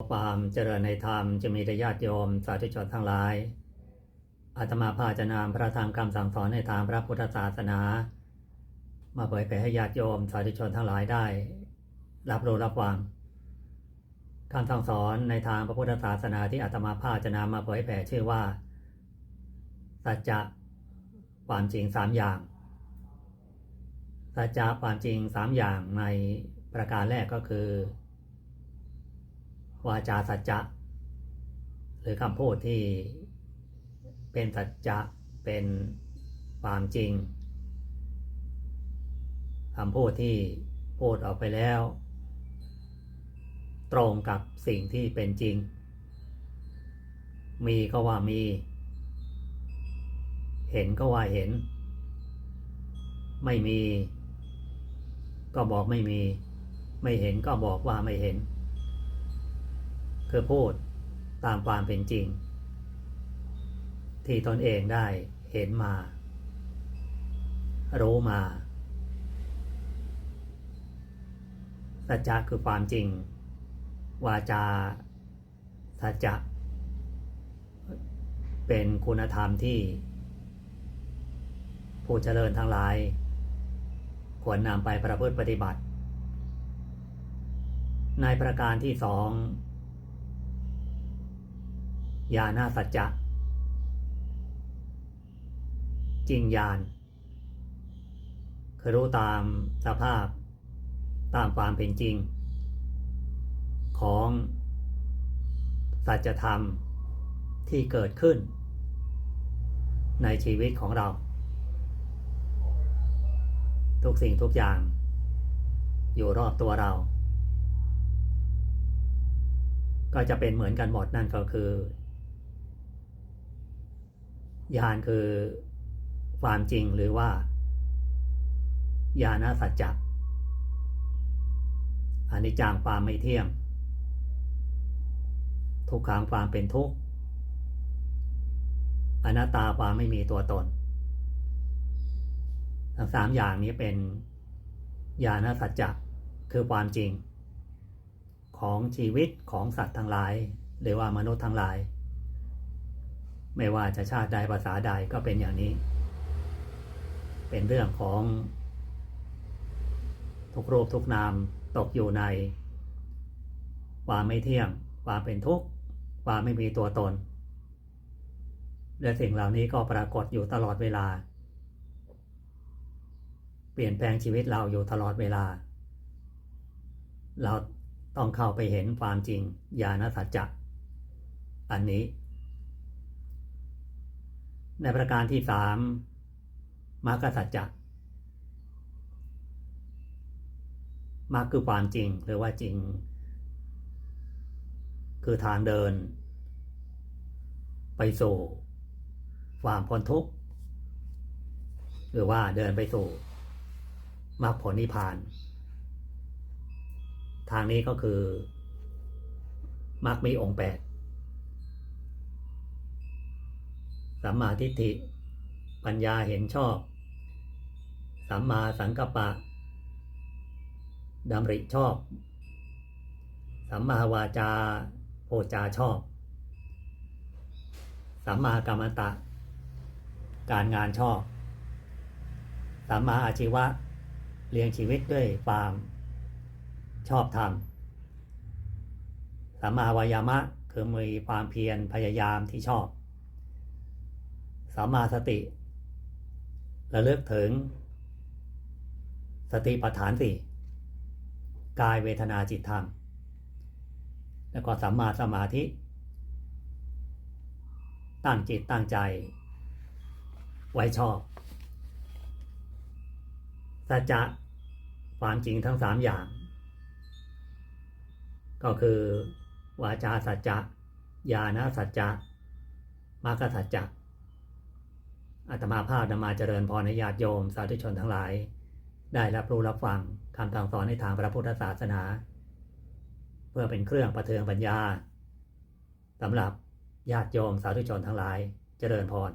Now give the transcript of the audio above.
ความเจริญในธรรมจะมีแต่ญาติโยมสาธุชนทั้งหลาย อาตมาภาจะนำพระธรรมคำสั่งสอนในทางพระพุทธศาสนา มาเผยแผ่ให้ญาติโยมสาธุชนทั้งหลายได้ รับรู้รับฟังคำสั่งสอนในทางพระพุทธศาสนาที่อาตมาภาจะนำมาเผยแผ่ชื่อว่า สัจจะความจริงสามอย่าง สัจจะความจริงสามอย่างในประการแรกก็คือ วาจาสัจจะ หรือคำพูดที่เป็นสัจจะเป็นความจริงคำพูดที่พูดออกไปแล้ว ตรงกับสิ่งที่เป็นจริง มีก็ว่ามี เห็นก็ว่าเห็น ไม่มี ก็บอกไม่มี ไม่เห็นก็บอกว่าไม่เห็น คือพูดตามความเป็นจริง ที่ตนเองได้เห็นมา รู้มาสัจจะคือความจริง วาจาสัจจะเป็นคุณธรรมที่ ผู้เจริญทั้งหลาย ควรนำไปประพฤติปฏิบัติ ในประการที่สอง ญาณสัจจะ จริงญาณคือรู้ตามสภาพตามความเป็นจริง ของสัจธรรมที่เกิดขึ้น ในชีวิตของเรา ทุกสิ่งทุกอย่าง อยู่รอบตัวเรา ก็จะเป็นเหมือนกันหมดนั่นก็คือ ญาณคือความจริงหรือว่าญาณสัจจะอนิจจังความไม่เที่ยง ทุกขังความเป็นทุกข์อนัตตาความไม่มีตัวตน ทั้งสามอย่างนี้เป็นญาณสัจจะคือความจริง ของชีวิตของสัตว์ทั้งหลาย หรือว่ามนุษย์ทั้งหลาย ไม่ว่าจะชาติใดภาษาใดก็เป็นอย่างนี้ เป็นเรื่องของ ทุกรูปทุกนามตกอยู่ใน ความไม่เที่ยง ความเป็นทุกข์ ความไม่มีตัวตน และสิ่งเหล่านี้ก็ปรากฏอยู่ตลอดเวลา เปลี่ยนแปลงชีวิตเราอยู่ตลอดเวลา เราต้องเข้าไปเห็นความจริงญาณสัจจะอันนี้ ในประการที่สามมรรคสัจจะมรรคคือความจริงหรือว่าจริง คือทางเดิน ไปสู่ความพ้นทุกข์หรือว่าเดินไปสู่มรรคผลนิพพาน ทางนี้ก็คือมรรคมีองค์แปด สัมมาทิฏฐิ ปัญญาเห็นชอบ สัมมาสังกัปปะดำริชอบ สัมมาวาจาโพจาชอบ สัมมากรรมตะ การงานชอบ สัมมาอาชีวะ เลี้ยงชีวิตด้วยความชอบธรรมสัมมาวายามะคือมีความเพียรพยายามที่ชอบ สัมมาสติระลึกถึง สติปัฏฐานสี่กายเวทนาจิตธรรม แล้วก็สัมมาสมาธิ ตั้งจิตตั้งใจ ไว้ชอบสัจจะความจริงทั้งสามอย่าง ก็คือ วาจาสัจจะญาณสัจจะมรรคสัจจะ อาตมาภาพนำมาเจริญพรในญาติโยม สาธุชนทั้งหลาย ได้รับรู้รับฟังคำสั่งสอนในทางพระพุทธศาสนา เพื่อเป็นเครื่องประเทืองปัญญาสำหรับญาติโยมสาธุชนทั้งหลาย เจริญพร